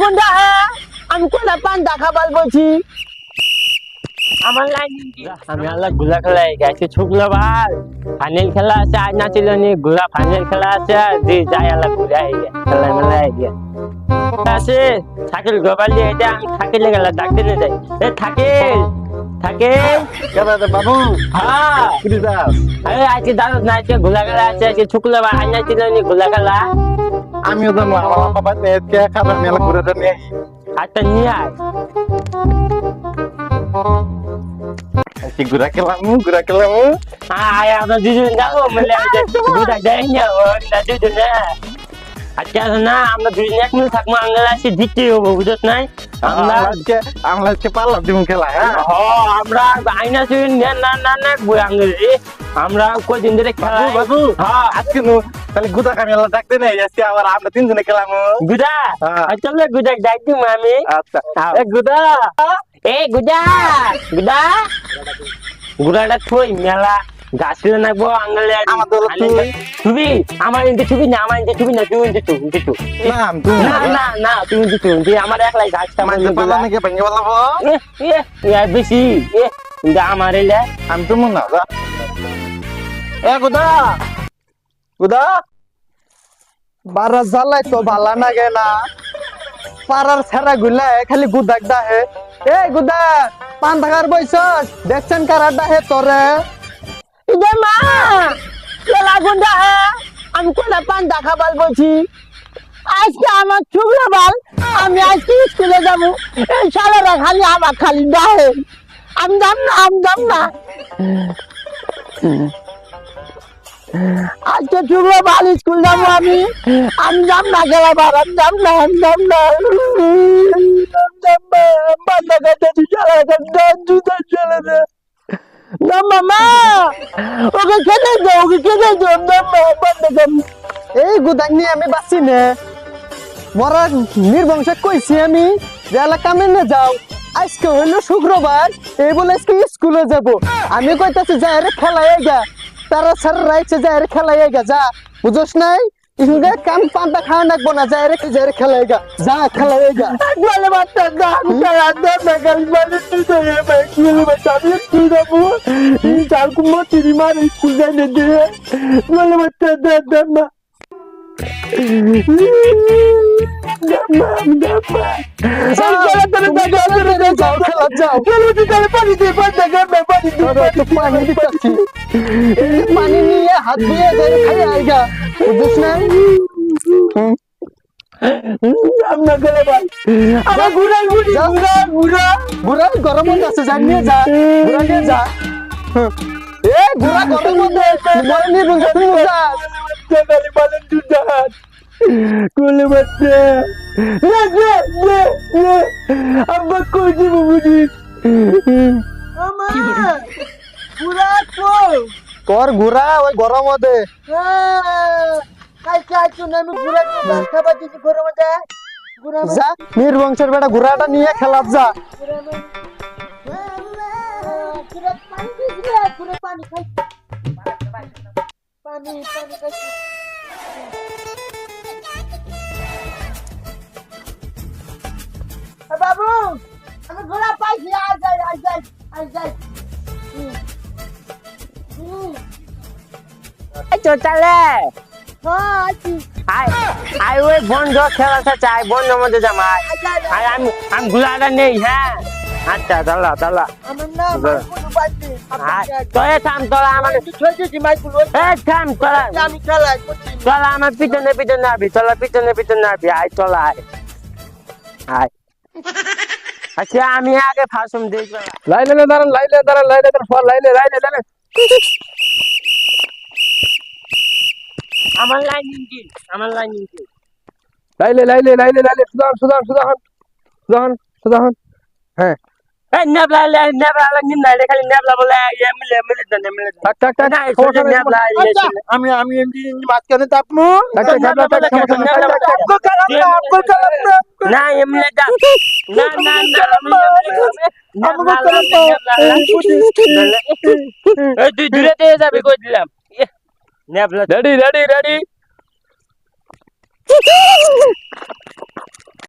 গুন্ডা হ্যাঁ? আমি কোলা পান দেখা বল বলছি? আমার লাইন আমি আল্লাহগুলা খেলাই গেছে ছুকলো ভালো ফাইনাল খেলা আছে আজ না ছিল নি গুলা ফাইনাল খেলা আছে জি যাই আল্লাহগুলা খেলা মেলা গিয়া আছে থাকিল গোপালি এটা আমি থাকিলে গেলা ডাকতে নে যাই। এ থাকিল কেন বাবু হ্যাঁ আরে আজকে দাদা না আজকে গুলা খেলা আছে আজকে ছুকলো ভালো আজ না ছিল নি গুলা খেলা। আমিও জানো আমার বাবা নেটকে খাবার মেলা ঘুরে নিয়ে আচ্ছা নিয়ে আয়। খেলাম আয় আমরা দুজন যাব বলে গুলা যাই। না আজকে আমরা দুজন এক মিনিট থাকব আঙ্গেল আসি দিতে হব বুঝত নাই? আমরা আমরা আজকে আমরা আজকে পারলাম দিমু খেলা হ্যাঁ? হ আমরা আইনা শুন না না না না বই আঙ্গেল আমরা কদিন ধরে খেলা বাবু হ্যাঁ। আজকে তাহলে গুদা কামিলা ডাকতে নেই আজকে আবার আমরা তিনজনে খেলাম। গুদা হ্যাঁ। চলো গুদা ডাক দিম আমি। আচ্ছা। আও। এ গুদা এ গুদা গুদা। গুদাটা থই মেলা গাছ নাকবো আঙ্গলে আমার দলে তুই। তুমি আমার ইন্তে ছবি না আমার ইন্তে ছবি না তুই ইন্তে তুই ইন্তে তুই নাম তুমি না না না তুই ইন্তে তুই ইন্তে আমার একলাই গাছটা আমার যে পালা নাকি ভেঙে বলাবো এ এ এ বেশি এ ইন্তে আমার এলে। আমি তো মনে না এ গুদা! গুদা বারা জ্বালাই তো ভালা লাগে না। পাড়ার ছেড়া গুলা খালি গুদাক ডাহে এ, গুদা, পান থাকার বয়স দেখছেন কারা ডাহে তোরে? ইদে মা কেলা গুন্ডা হে, আমি কোলা পান দেখা বল বলছি আজকে আমার ছুগলে বল, আমি আজকে স্কুলে যাব। এই শালারা খালি আমার খালি ডাহে আমি যাম না আমি যাম না। আজকে ছুগলে বল স্কুল যাব আমি। আমি যাম না গেলা বার আমি যাম না, আমি যাম না। এই আমি নির্বংশে কইছি আমি, যে কামে না যাও। আজকে হইল শুক্রবার, এই বলে আজকে স্কুলে যাব। আমি কইতাছি যা রে খেলাই গা তারা স্যার রাইছে যা রে খেলাই গা যা বুঝছ নাই? ইনগে কাম পান্তা খাওয়া নাকবো না যা রে যা রে খেলাই গা যা খেলাই গা বলে বাচ্চা দা তারা দা মেগাল মানে তুই তো রে ভাই বলে বাচ্চা আমি তুই যাব চার কুমো তিরি মার স্কুল যাই নে দে। বলে বাচ্চা দা দা মা। পানি নিয়ে হাত দিয়ে খাই আইগা বুঝছ না আমরা গেলে ভাই। আমার ঘুরা ঘুরি ঘুরা ঘুরা। ঘুরা গরম জানিয়ে যা ঘুরা নিয়ে যা। এ ঘুরা গরম মধ্যে মরে নিয়ে বুঝা তুই বুঝা গালি বলেন তুই জাহাজ কোলে বাচ্চা। না না না না। আব্বা কই দিব বুঝি কর ঘুরা, ওই গরম মধ্যে যা নির্বংশের বেটা ঘোড়াটা নিয়ে খেলাত যা। বাবু, আমি ঘোড়া পাইছি, আয় যাই আয় যাই আয় যাই। চোটালে হ্যাঁ ওই বন্ধ খেলা চাই বন্ধ মধ্যে জামাই আয় আমি আমি গুলাটা নেই হ্যাঁ? আচ্ছা তোরে থাম তোরা আমার থাম তোরা তোরা আমার পিছনে পিছনে আবি তোরা পিছনে পিছনে আবি আয় তোলা আয়। আয়। আচ্ছা আমি আগে ফাঁসুম দিই। লাইলে দাঁড়ান লাইলে দাঁড়ান লাইলে দাঁড়ান ফর লাইলে লাইলে দাঁড়ান। আমার লাইন ইঞ্জিন আমার লাইন ইঞ্জিন লাইলে লাইলে লাইলে লাইলে সুদান সুদান সুদান সুদান সুদান হ্যাঁ আচ্ছা আমি আমি এমনি মাঝখানে না না না না না আমি আমগো খেলাম না এই তুই দূরে থেকে যাবি কই দিলাম নেবলা রেডি রেডি রেডি